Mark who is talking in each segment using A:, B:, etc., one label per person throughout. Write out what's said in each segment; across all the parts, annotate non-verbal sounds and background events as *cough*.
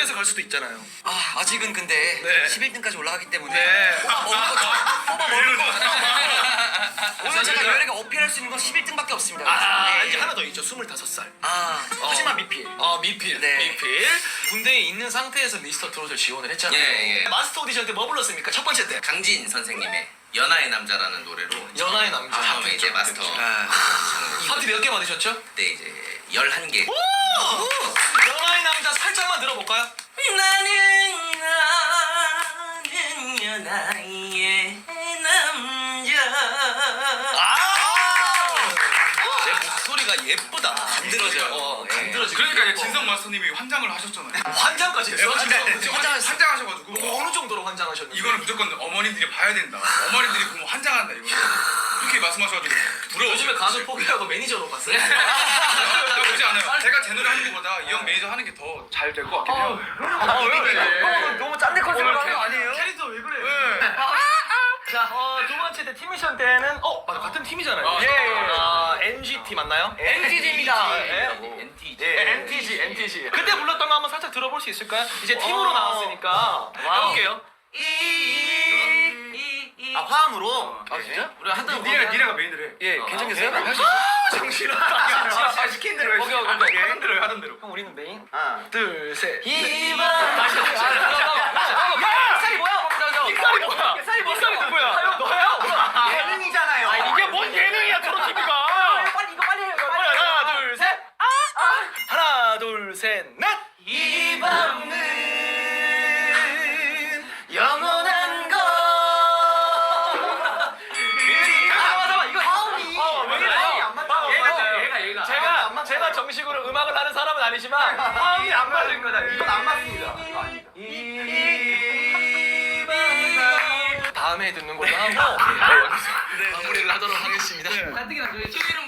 A: 몬스터리에서 갈 수도 있잖아요.
B: 아 아직은 근데
A: 네.
B: 11등까지 올라가기 때문에
A: 네.
B: 뽑아 먹은 거 뽑아 먹은 거 오늘 제가 열애가 어필할 수 있는 건 11등밖에 없습니다.
A: 아,
B: 네.
A: 이제 하나 더 있죠. 25살.
B: 아 하지만 미필.
A: 어, 미필.
B: 네.
A: 미필. 군대에 있는 상태에서 미스터 트롯을 지원을 했잖아요.
C: 예, 예.
A: 마스터 오디션 때 뭐 불렀습니까? 첫 번째 때.
C: 강진 선생님의 연하의 남자라는 노래로
A: 연하의 남자.
C: 아, 처음에 이제 마스터
B: 아.
A: 파트 몇 개 받으셨죠?
C: 그때 이제 11개
A: 오! 연하 의 남자 살짝만 들어볼까요?
B: 나는 나는 연하의 남자.
A: 아! 내 목소리가 예쁘다. 간드러져요. 어, 간드러지고.
D: 그러니까 이제 진성 마스터님이 환장을 하셨잖아요.
A: 환장까지 했어.
D: 환장,
A: 진짜.
D: 환장, 환장하셔가지고
A: 뭐 어느 정도로 환장하셨는데?
D: 이거는 무조건 어머님들이 봐야 된다. 어머님들이 보면 환장한다 이거. 이렇게 말씀하셔가지고 부러워.
A: 요즘에 가수 포기하고 매니저로 갔어요.
D: 나쁘지 않아요. 제가 제 노래 하는 것보다 이 형 매니저 하는 게 더 잘 될 것 같긴 해요.
A: 아, 왜 그래?
D: 네.
B: 너무 짠데 컨셉으로 하는 거 아니에요?
A: 캐릭터 왜 그래?
D: 네.
A: 자, 어, 두 번째 때 팀미션 때는 어, 맞아 같은 팀이잖아요.
D: 아,
A: 예, 예. 아, NGT 맞나요?
B: NTG입니다.
C: NT
A: 예, NTG, NTG. 그때 불렀던 거 한번 살짝 들어볼 수 있을까요? 이제 팀으로
B: 어.
A: 나왔으니까 해볼게요.
B: 아 화음으로.
A: 아 진짜?
B: 우리 하던
D: 니네가 니네가 메인을 해.
B: 예 괜찮겠어요?
A: 할수 있어? 정신없다.
D: 아, 시킨 대로 해.
A: 오케이, 오케이, 오케이.
D: 하던 대로 해, 하던 대로.
A: 그럼 우리는 메인.
B: 하나.
A: 둘, 셋.
B: 이만.
A: 다시 다시. 아니지만 화음이 안 맞은 거다.
B: 이건 안 맞습니다. 이거 아니다.
A: 다음에 듣는 걸로 하고 *laughs* 네, 여기서 마무리를 하도록 하겠습니다.
E: 가뜩이나 저희 안풀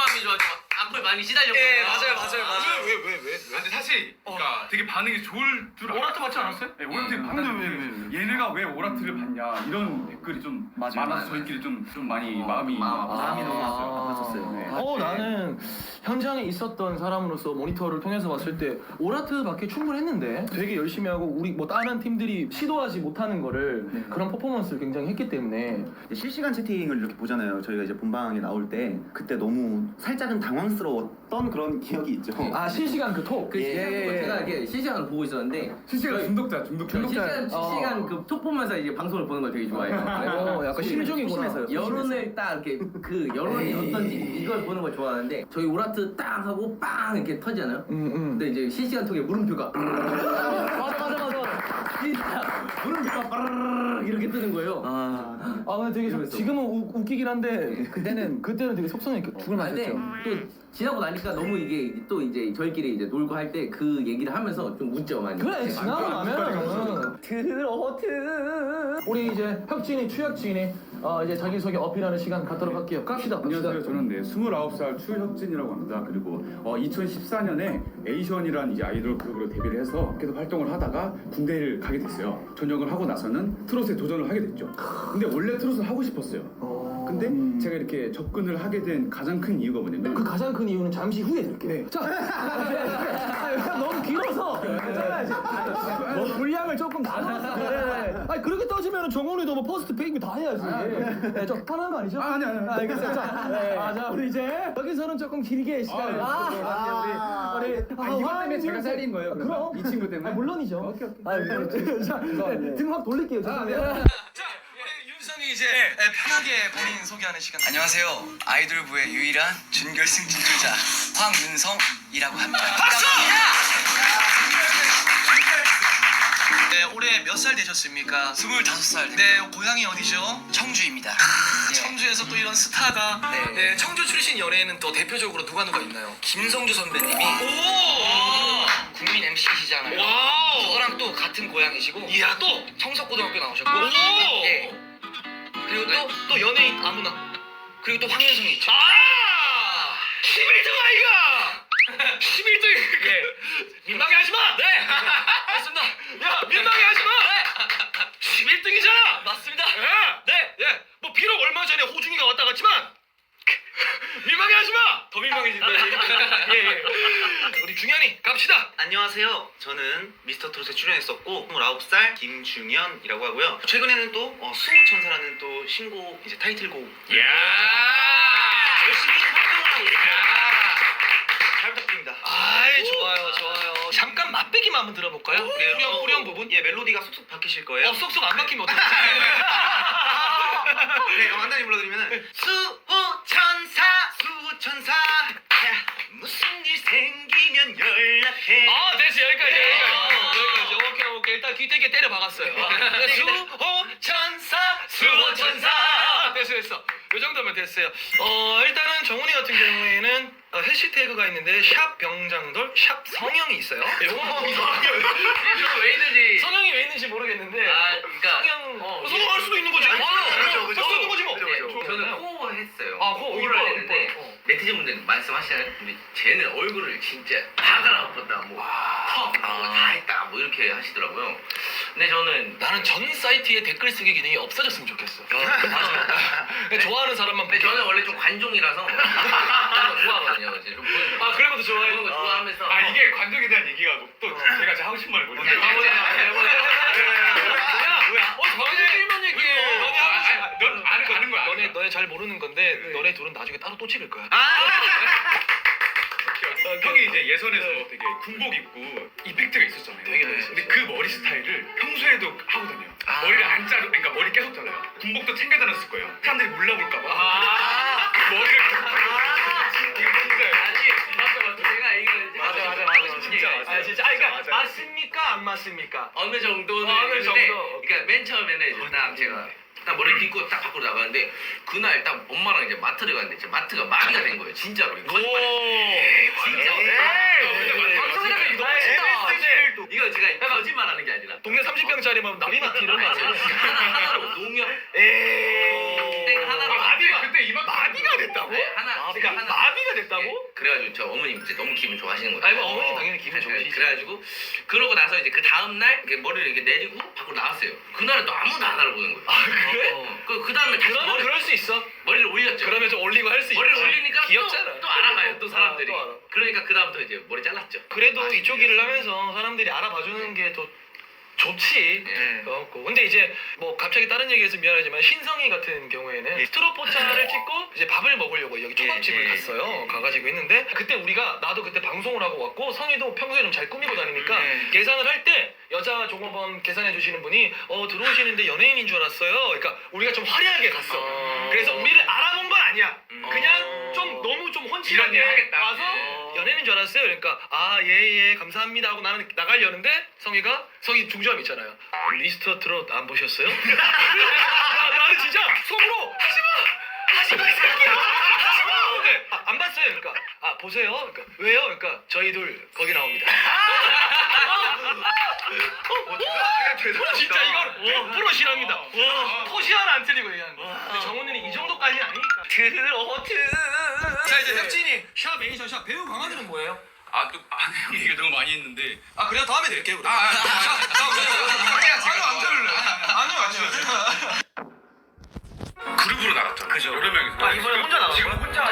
E: 많이 시달렸거든요.
A: 예 맞아요 맞아요 맞아요.
D: 왜, 왜, 왜? 아, 근데 사실, 그러니까 되게 반응이 좋을 줄 알았어요.
A: 오라트 받지 않았어요?
D: 네, 오라트 봤는데 얘네가 왜 오라트를 봤냐 이런 댓글이 좀 많아서 저희끼리 좀, 좀 많이 마음이
B: 마음이 너무
D: 아팠었어요. 네.
F: 어 나는 현장에 있었던 사람으로서 모니터를 통해서 봤을 때 오라트 밖에 충분했는데 되게 열심히 하고 우리 뭐 다른 팀들이 시도하지 못하는 거를 그런 퍼포먼스를 굉장히 했기 때문에
G: 실시간 채팅을 이렇게 보잖아요. 저희가 이제 본방에 나올 때 그때 너무 살짝은 당황스러웠 던 그런 기억이 있죠.
F: 아 실시간 그 톡
E: 그 실시간 제가 이렇게 실시간을 보고 있었는데
D: 실시간 중독자, 중독자.
E: 저 실시간
F: 어.
E: 실시간 그 톡 보면서 이제 방송을 보는 걸 되게 좋아해요.
F: 어, 약간 심중이구나
G: 심심해서요.
E: 여론을 딱 이렇게 그 여론이 어떤지 이걸 보는 걸 좋아하는데 저희 오라트 딱 하고 빵 이렇게 터지잖아요.
F: 음, 음.
E: 근데 이제 실시간 톡에 물음표가 *laughs*
F: 맞아 맞아 맞아
E: 진 짜 물음표가 빠르르 이렇게 뜨는 거예요.
F: 아, 아 근데 되게
E: 재밌어.
F: 지금은 우, 웃기긴 한데 그때는 *laughs* 그때는 되게 속상했겠 죽을
E: 아, 근데
F: 맛했죠
E: 또 지나고 나니까 너무 이게 또 이제 저희끼리 이제 놀고 할 때 그 얘기를 하면서 좀 웃죠 많이.
F: 그래 지나고 나면 트로트 우리 이제 혁진이 추혁진이 어, 이제 자기 소개 어필하는 시간 갖도록 할게요 갑시다 갑시다
H: 안녕하세요. 저는 네, 29살 추혁진이라고 합니다. 그리고 어, 2014년에 에이션이라는 이제 아이돌 그룹으로 데뷔를 해서 계속 활동을 하다가 군대를 가게 됐어요. 전역을 하고 나서는 트롯에 도전을 하게 됐죠. 근데 원래 트롯을 하고 싶었어요. 근데 제가 이렇게 접근을 하게 된 가장 큰 이유가 뭐냐면
F: 그 가장 큰 이유는 잠시 후에 들을게요. 자, 아, 너무 길어서 짧아야지. 뭐 분량을 조금 나눠서. 네. 아니 그렇게 따지면 정훈이도 뭐 퍼스트 페이크 다 해야지. 네, 좀 편한 거 아니죠?
H: 아, 아니, 아니, 아니.
F: 알겠어요. 자, 아, 자, 우리 이제 여기서는 조금 길게 시간을
H: 아,
F: 줬을 것 같아요. 우리 우리
H: 아, 이것 때문에 제가 살린 거예요?
F: 그럼
H: 이 친구 때문에?
F: 아, 물론이죠.
H: 오케이, 오케이.
F: 아, 네. 자, 네, 등확 돌릴게요. 죄송해요.
A: 자, 우리 윤성이 이제 네, 편하게 본인 소개하는 시간.
B: 안녕하세요. 아이돌부의 유일한 준결승 진출자 황윤성이라고 합니다.
A: 박수! 네, 올해 몇 살 되셨습니까?
B: 25살.
A: 네, 고향이 어디죠?
B: 청주입니다. *laughs* 예.
A: 청주에서 또 이런 스타가
B: 네.
A: 네, 청주 출신 연예인은 또 대표적으로 누가 누가 있나요?
B: 김성주 선배님이
A: 오!
B: 국민 MC시잖아요.
A: 와우!
B: 저랑 또 같은 고향이시고
A: 이야 또!
B: 청석고등학교 나오셨고
A: 오!
B: 예. 그리고 또
A: 또 연예인 아무나
B: 그리고 또 황윤성이 있죠.
A: 아! 11등 아이가! 11등 예. 민망해 하지 마! 네! 맞습니다. 야, 민망해 하지 마! 네! 11등이잖아!
B: 맞습니다.
A: 예! 네! 예! 뭐 비록 얼마 전에 호중이가 왔다 갔지만 *laughs* 민망해 하지 마! 더 민망해진다. *laughs* 예, 예. 우리 중현이 갑시다.
B: 안녕.
G: 안녕하세요. 저는 미스터 트롯에 출연했었고 29살 김중현이라고 하고요. 최근에는 또 어, 수호천사라는 또 신곡 이제 타이틀곡
A: 야.
G: 열심히 활동을 하고 있습니다. 잘 부탁드립니다.
A: 아이 좋아요 좋아요. 잠깐 맛배기만 한번 들어볼까요? 예, 후렴 후렴 부분.
G: 예 멜로디가 쏙쏙 바뀌실 거예요.
A: 어 쏙쏙 안 바뀌면 어떡해? *laughs*
G: 네, 어, 간단히 불러드리면은 수호천사 수호천사. 야, 무슨 일 생기면 연락해.
A: 아 됐어 여기까지 여기까지. 여기까지. 오케이 오케이. 일단 귀때기에 때려 박았어요. 수호천사 수호천사. 됐어 됐어. 요 정도면 됐어요. 어 일단은 정훈이 같은 경우에는 어, 해시태그가 있는데 샵 병장돌 샵 성형이 있어요. 요거
E: 이거 왜 있는지.
A: 성형이 왜 있는지 모르겠는데
E: 아 그러니까
A: 성형
E: 어,
A: 성형할 수도 있는 거지.
E: 아니,
A: 아,
G: 그렇죠, 그렇죠.
A: 할 수도 있는 거지 뭐.
G: 그렇죠, 그렇죠.
E: 저는 코어 했어요.
A: 아,
E: 코어를
A: 이뻐요,
E: 했는데
A: 이뻐요. 어.
E: 네티즌 분들 말씀하시잖아요. 근데 쟤는 얼굴을 진짜 다 갈아엎었다, 뭐, 턱, 뭐 다 했다, 뭐 이렇게 하시더라고요. 근데 저는
A: 나는 전 사이트에 댓글 쓰기 기능이 없어졌으면 좋겠어. 맞아. 그냥 좋아하는 사람만
E: 근데
A: 보게.
E: 저는 원래 좀 관종이라서 *laughs* 그런 거 좋아하거든요. 이제 좀 보는 거.
A: 아 그런 것도 좋아해.
E: 그런 거 좋아하면서
D: 아 이게 관종에 대한 얘기가 또 제가 지금 하고 싶은 말을.
A: 뭐야 잘 모르는 건데 너네 둘은 나중에 따로 또 찍을 거야. *laughs*
D: 형이 이제 예선에서 되게 군복 입고 이펙트가 있었잖아요.
A: 되게 멋있었어요.
D: 근데 그 머리 스타일을 평소에도 하고 다녀요.
A: 아.
D: 머리를 안 자르, 그러니까 머리 계속 잘라요. 군복도 챙겨 다녔을 거예요. 사람들이 몰라볼까봐.
A: 아.
D: 머리를 이거 진짜요.
E: 제가
A: 맞아 맞아 맞아
D: 진짜
A: 아
D: 맞아요.
A: 진짜. 아 그러니까
D: 맞아요.
A: 맞습니까 안 맞습니까?
E: 어느 정도는
A: 어, 어느 정도.
E: 그러니까 맨 처음에는 이제 딱 제가 딱 머리 빗고 딱 밖으로 나가는데 그날 딱 엄마랑 이제 마트를 갔는데 이제 마트가 마비가 된 거예요 진짜로. 거짓말. 진짜.
A: 이거 너무 멋있다.
E: 이거 제가 거짓말하는 게 아니라.
A: 동네 30평짜리만 나비마트 이런 거 아니야?
E: 하나 하나로 농협.
A: 에이.
E: 땡 하나로
D: 마비 그때 이만
A: 마비가 됐다고?
E: 네, 하나
A: 마비가
E: 하나.
A: 마비가 됐다고?
E: 예, 그래가지고 저 어머님 이제 너무 기분 좋아하시는 거예요.
A: 아니, 뭐 어머니 당연히 기분
E: 네,
A: 좋으시죠.
E: 그래가지고 그러고 나서 이제 그 다음 날 이렇게 머리를 이렇게 내리고 밖으로 나왔어요. 그날은 또 아무도 안 알아보는 거예요.
A: 아 그래?
E: 어, 그, 그 다음에 다시
A: 그러면
E: 머리,
A: 그럴 수 있어.
E: 머리를 올렸죠.
A: 그러면 좀 올리고 할 수 있지.
E: 머리를 올리니까
A: 귀엽잖아.
E: 또, 또 알아봐요. 또 사람들이.
A: 아, 또 알아.
E: 그러니까 그 다음부터 이제 머리 잘랐죠.
A: 그래도
E: 아,
A: 이쪽 일을 하면서 사람들이 알아봐주는 게 더 좋지.
E: 네.
A: 그렇고 근데 이제 뭐 갑자기 다른 얘기해서 미안하지만 신성이 같은 경우에는 스트로 포차를 찍고 이제 밥을 먹으려고 여기 초밥집을
G: 예, 예,
A: 갔어요.
G: 예.
A: 가가지고 있는데 그때 우리가 나도 그때 방송을 하고 왔고 성희도 평소에 좀 잘 꾸미고 다니니까
G: 네.
A: 계산을 할 때 여자 종업원 계산해 주시는 분이 어 들어오시는데 연예인인 줄 알았어요. 그러니까 우리가 좀 화려하게 갔어.
G: 어.
A: 그래서 우리를 알아본 건 아니야.
G: 음.
A: 그냥
G: 어.
D: 이런 일 하겠다.
A: 와서
G: 어.
A: 연예인인 줄 알았어요. 그러니까 아 예예 감사합니다 하고 나는 나가려는데 성희가 성희 중저함 있잖아요. 미스터 트롯 안 보셨어요? 야, *laughs* 나는 진짜 속으로 하지마 하지마 이 새끼야 하지마 근데 아, 안 봤어요. 그러니까 아 보세요. 그러니까 왜요? 그러니까 저희 둘 거기 나옵니다. 어, 진짜 이건 100% 실합니다. 와, 토시 하나 안 틀리고 얘기하는 거. 근데 정훈이는 이 정도까지는 아니니까.
G: 트로트
A: 자 이제 혁진이 샵 애니션 샵 배우 강아지는 뭐예요?
D: 아또 아는 형 얘기 너무 많이 했는데.
A: 아 그래요 다음에 드릴게요. 그럼.
D: 아, 아, 아, 아,
A: 아니요 아니요.
D: 그룹으로 나갔잖아. 그죠. 여러 명이서.
G: 아 이번에 혼자 나왔어요?
D: 지금 혼자